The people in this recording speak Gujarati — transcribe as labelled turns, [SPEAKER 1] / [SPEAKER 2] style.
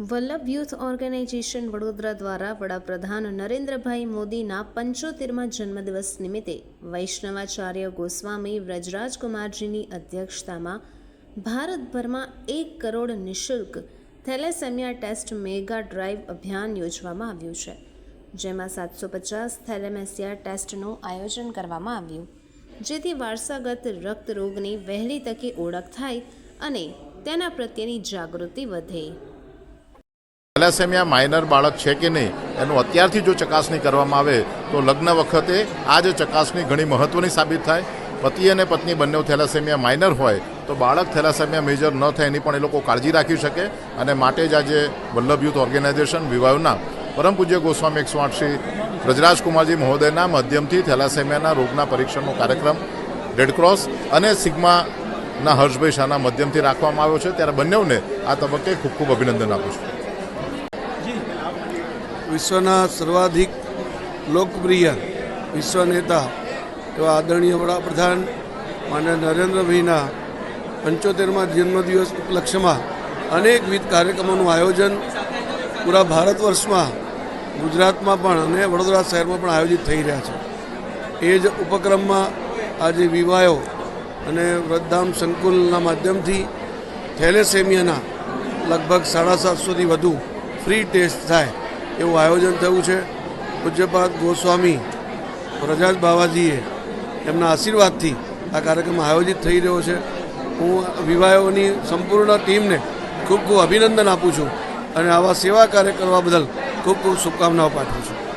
[SPEAKER 1] વલ્લભ યુથ ઓર્ગેનાઇઝેશન વડોદરા દ્વારા વડાપ્રધાન નરેન્દ્રભાઈ મોદીના પંચોતેરમાં જન્મદિવસ નિમિત્તે વૈષ્ણવાચાર્ય ગોસ્વામી વ્રજરાજકુમારજીની અધ્યક્ષતામાં ભારતભરમાં એક કરોડ નિઃશુલ્ક થેલેસેમિયા ટેસ્ટ મેગા ડ્રાઈવ અભિયાન યોજવામાં આવ્યું છે, જેમાં સાતસો પચાસ થેલેમેસિયા ટેસ્ટનું આયોજન કરવામાં આવ્યું. જેથી વારસાગત રક્તરોગની વહેલી તકે ઓળખ થાય અને તેના પ્રત્યેની જાગૃતિ વધે.
[SPEAKER 2] થેલેસેમિયા માઇનર બાળક છે કે નહીં, એનું અત્યારથી જો ચકાસણી કરવામાં આવે, તો લગ્ન વખતે આ જ ચકાસણી ઘણી મહત્ત્વની સાબિત થાય. પતિ અને પત્ની બંને થેલેસેમિયા માઇનર હોય, તો બાળક થેલેસેમિયા મેજર ન થાય એની પણ એ લોકો કાળજી રાખી શકે અને માટે જ આજે વલ્લભ યુથ ઓર્ગેનાઇઝેશન વિવાહના પરમ પૂજ્ય ગોસ્વામી એકસો આઠ શ્રી બ્રજરાજકુમારજી મહોદયના માધ્યમથી થેલાસેમિયાના રોગના પરીક્ષણનો કાર્યક્રમ રેડક્રોસ અને સિગ્માના હર્ષભાઈ શાહના માધ્યમથી રાખવામાં આવ્યો છે. ત્યારે બંનેઓને આ તબક્કે ખૂબ ખૂબ અભિનંદન આપું છું.
[SPEAKER 3] વિશ્વના સર્વાધિક લોકપ્રિય વિશ્વ નેતા એવા આદરણીય વડાપ્રધાન માન્ય નરેન્દ્રભાઈના પંચોતેરમાં જન્મદિવસ ઉપલક્ષ્યમાં અનેકવિધ કાર્યક્રમોનું આયોજન પૂરા ભારત વર્ષમાં ગુજરાતમાં પણ અને વડોદરા શહેરમાં પણ આયોજિત થઈ રહ્યા છે. એ જ ઉપક્રમમાં આજે વિવાયો અને વૃદ્ધામ સંકુલના માધ્યમથી થેલેસેમિયાના લગભગ સાડા સાતસોથી વધુ ફ્રી ટેસ્ટ થાય એવું આયોજન થયું છે. પૂજ્યપાદ ગોસ્વામી પ્રજાજ બાવાજીએ એમના આશીર્વાદથી આ કાર્યક્રમ આયોજિત થઈ રહ્યો છે. હું વિવાહોની સંપૂર્ણ ટીમને ખૂબ ખૂબ અભિનંદન આપું છું અને આવા સેવા કાર્ય કરવા બદલ ખૂબ ખૂબ શુભકામનાઓ પાઠવું છું.